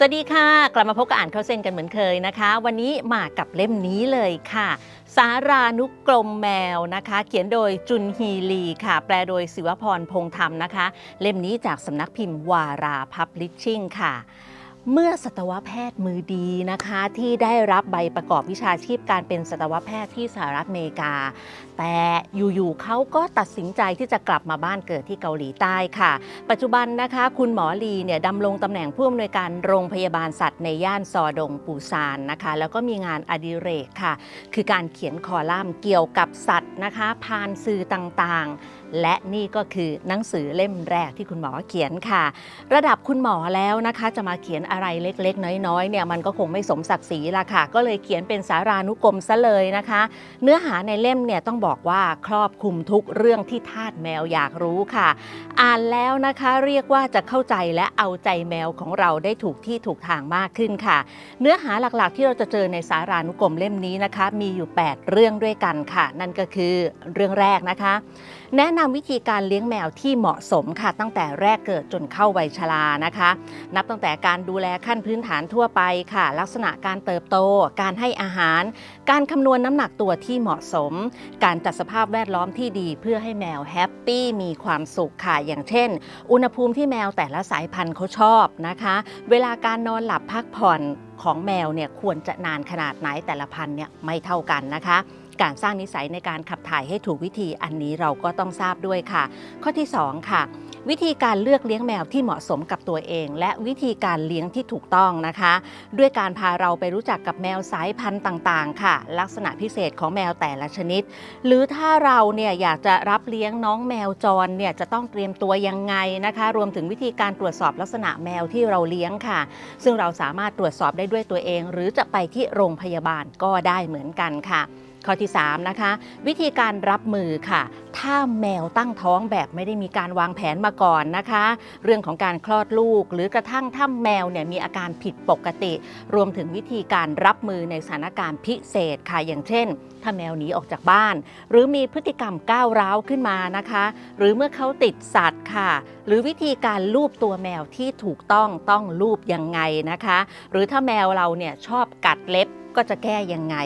สวัสดีค่ะ กลับมาพบกับอ่านเข้าเส้นกันเหมือนเคยนะคะ วันนี้มากับเล่มนี้เลยค่ะ สารานุกรมแมวนะคะ เขียนโดยจุนฮีลีค่ะ แปลโดยศิวพรพงษ์ธรรมนะคะ เล่มนี้จากสำนักพิมพ์วาราพับลิชชิ่งค่ะ เมื่อสัตวแพทย์มือดีนะคะ ที่ได้รับใบประกอบวิชาชีพการเป็นสัตวแพทย์ที่สหรัฐอเมริกา แต่อยู่ๆเขาก็ตัดสินใจที่จะกลับมาบ้านเกิดที่เกาหลีใต้ค่ะ ปัจจุบันนะคะ คุณหมอลีเนี่ยดำรงตำแหน่งผู้อำนวยการโรงพยาบาลสัตว์ในย่านซอดงปูซานนะคะ แล้วก็มีงานอดิเรกค่ะ คือการเขียนคอลัมน์เกี่ยวกับสัตว์นะคะผ่านสื่อต่างๆและนี่ก็คือหนังสือเล่มแรกที่คุณหมอเขียนค่ะ ระดับคุณหมอแล้วนะคะ จะมาเขียนอะไรเล็กๆ น้อยๆเนี่ยมันก็คงไม่สมศักดิ์ศรีละค่ะ ก็เลยเขียนเป็นสารานุกรมซะเลยนะคะ เนื้อหาในเล่มเนี่ยต้องบอกว่าครอบคลุมทุกเรื่องที่ทาสแมวอยากรู้ค่ะ อ่านแล้วนะคะเรียกว่าจะเข้าใจและเอาใจแมวของเราได้ถูกที่ถูกทางมากขึ้นค่ะ เนื้อหาหลักๆ ที่เราจะเจอในสารานุกรมเล่มนี้นะคะ มีอยู่ 8 เรื่องด้วยกันค่ะ นั่นก็คือเรื่องแรกนะคะ แนะนำวิธีการเลี้ยงแมวที่เหมาะสมค่ะ ตั้งแต่แรกเกิดจนเข้าวัยชรานะคะ นับตั้งแต่การดูแลขั้นพื้นฐานทั่วไปค่ะ ลักษณะการเติบโต การให้อาหาร การคำนวณน้ำหนักตัวที่เหมาะสม การจัดสภาพแวดล้อมที่ดี เพื่อให้แมวแฮปปี้มีความสุขค่ะอย่างเช่น อุณหภูมิที่แมวแต่ละสายพันธุ์เขาชอบนะคะ เวลาการนอนหลับพักผ่อนของแมวเนี่ยควรจะนานขนาดไหนแต่ละพันธุ์เนี่ยไม่เท่ากันนะคะ การสร้างนิสัยในการขับถ่ายให้ถูกวิธีอันนี้เราก็ต้องทราบด้วยค่ะ ข้อที่ 2 ค่ะ วิธีการเลือกเลี้ยงแมวที่เหมาะสมกับตัวเอง และวิธีการเลี้ยงที่ถูกต้องนะคะ ด้วยการพาเราไปรู้จักกับแมวสายพันธุ์ต่างๆ ค่ะ ลักษณะพิเศษของแมวแต่ละชนิด หรือถ้าเราเนี่ยอยากจะรับเลี้ยงน้องแมวจรเนี่ยจะต้องเตรียมตัวยังไงนะคะ รวมถึงวิธีการตรวจสอบลักษณะแมวที่เราเลี้ยงค่ะ ซึ่งเราสามารถตรวจสอบได้ด้วยตัวเอง หรือจะไปที่โรงพยาบาลก็ได้เหมือนกันค่ะ ข้อที่ 3 นะคะ วิธีการรับมือค่ะ ถ้าแมวตั้งท้องแบบไม่ได้มีการวางแผนมาก่อนนะคะ เรื่องของการคลอดลูก หรือกระทั่งถ้าแมวเนี่ยมีอาการผิดปกติ รวมถึงวิธีการรับมือในสถานการณ์พิเศษค่ะอย่างเช่น ถ้าแมวหนีออกจากบ้าน หรือมีพฤติกรรมก้าวร้าวขึ้นมานะคะ หรือเมื่อเขาติดสัตว์ค่ะ หรือวิธีการลูบตัวแมวที่ถูกต้องต้องลูบยังไงนะคะ หรือถ้าแมวเราเนี่ยชอบกัดเล็บก็จะแก้ยังไง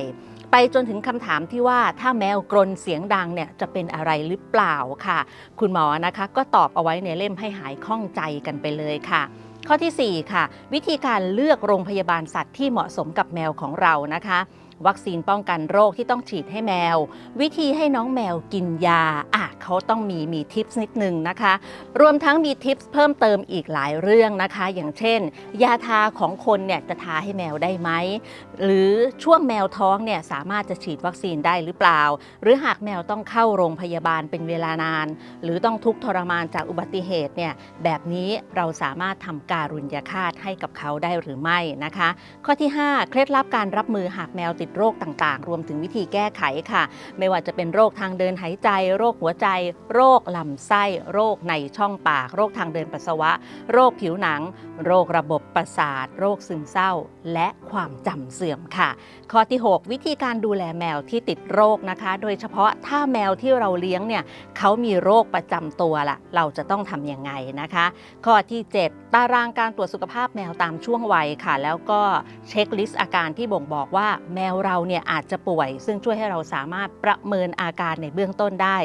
ไปจนถึงคำถามที่ว่าถ้าแมวกรนเสียงดังเนี่ยจะเป็นอะไรหรือเปล่าค่ะ คุณหมอนะคะก็ตอบเอาไว้ในเล่มให้หายข้องใจกันไปเลยค่ะข้อทีสี่4 ค่ะ วิธีการเลือกโรงพยาบาลสัตว์ที่เหมาะสมกับแมวของเรานะคะ วัคซีนป้องกันโรคที่ต้องฉีดให้แมว วิธีให้น้องแมวกินยาอะเขาต้องมีมีทิปส์นิดนึงนะคะ รวมทั้งมีทิปส์เพิ่มเติมอีกหลายเรื่องนะคะ อย่างเช่น ยาทาของคนเนี่ยจะทาให้แมวได้ไหม หรือช่วงแมวท้องเนี่ยสามารถจะฉีดวัคซีนได้หรือเปล่า หรือหากแมวต้องเข้าโรงพยาบาลเป็นเวลานาน หรือต้องทุกข์ทรมานจากอุบัติเหตุเนี่ยแบบนี้เราสามารถทำการุญยฆาตให้กับเขาได้หรือไม่นะคะ ข้อที่ 5 เคล็ดลับการรับมือหากแมวติดโรคต่างๆ รวมถึงวิธีแก้ไขค่ะ ไม่ว่าจะเป็นโรคทางเดินหายใจ โรคหัวใจ โรคลำไส้ โรคในช่องปาก โรคทางเดินปัสสาวะ โรคผิวหนัง โรคระบบประสาท โรคซึมเศร้า และความจำเสื่อมค่ะ ข้อที่ 6 วิธีการดูแลแมวที่ติดโรคนะคะ โดยเฉพาะถ้าแมวที่เราเลี้ยงเนี่ยเขามีโรคประจำตัวล่ะเราจะต้องทำยังไงนะคะ ข้อที่ 7 ตารางการตรวจสุขภาพแมวตามช่วงวัยค่ะ แล้วก็เช็คลิสต์อาการที่บ่งบอกว่าแมวเราเนี่ยอาจจะป่วย ซึ่งช่วยให้เราสามารถประเมินอาการในเบื้องต้นได้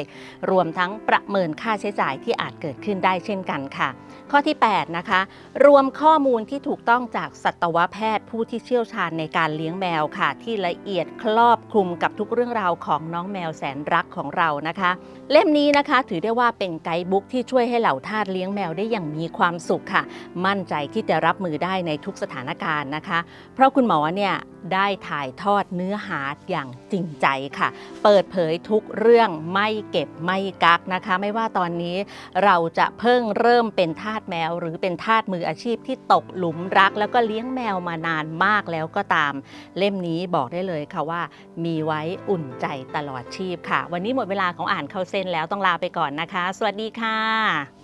รวมทั้งประเมินค่าใช้จ่ายที่อาจเกิดขึ้นได้เช่นกันค่ะ ข้อที่ 8 นะคะ รวมข้อมูลที่ถูกต้องจากสัตวแพทย์ผู้ที่เชี่ยวชาญในการเลี้ยงแมวค่ะ ที่ละเอียดครอบคลุมกับทุกเรื่องราวของน้องแมวแสนรักของเรานะคะ เล่มนี้นะคะถือได้ว่าเป็นไกด์บุ๊กที่ช่วยให้เหล่าทาสเลี้ยงแมวได้อย่างมีความสุขค่ะ มั่นใจที่จะรับมือได้ในทุกสถานการณ์นะคะ เพราะคุณหมอเนี่ยได้ถ่ายทอดเนื้อหาอย่างจริงใจค่ะ เปิดเผยทุกเรื่องไม่เก็บไม่กักนะคะ ไม่ว่าตอนนี้เราจะเพิ่งเริ่มเป็นทาสแมว หรือเป็นทาสมืออาชีพที่ตกหลุมรัก แล้วก็เลี้ยงแมวมานานมากแล้วก็ตาม เล่มนี้บอกได้เลยค่ะว่า มีไว้อุ่นใจตลอดชีพค่ะ วันนี้หมดเวลาของอ่านเข้าเส้นแล้วต้องลาไปก่อนนะคะ สวัสดีค่ะ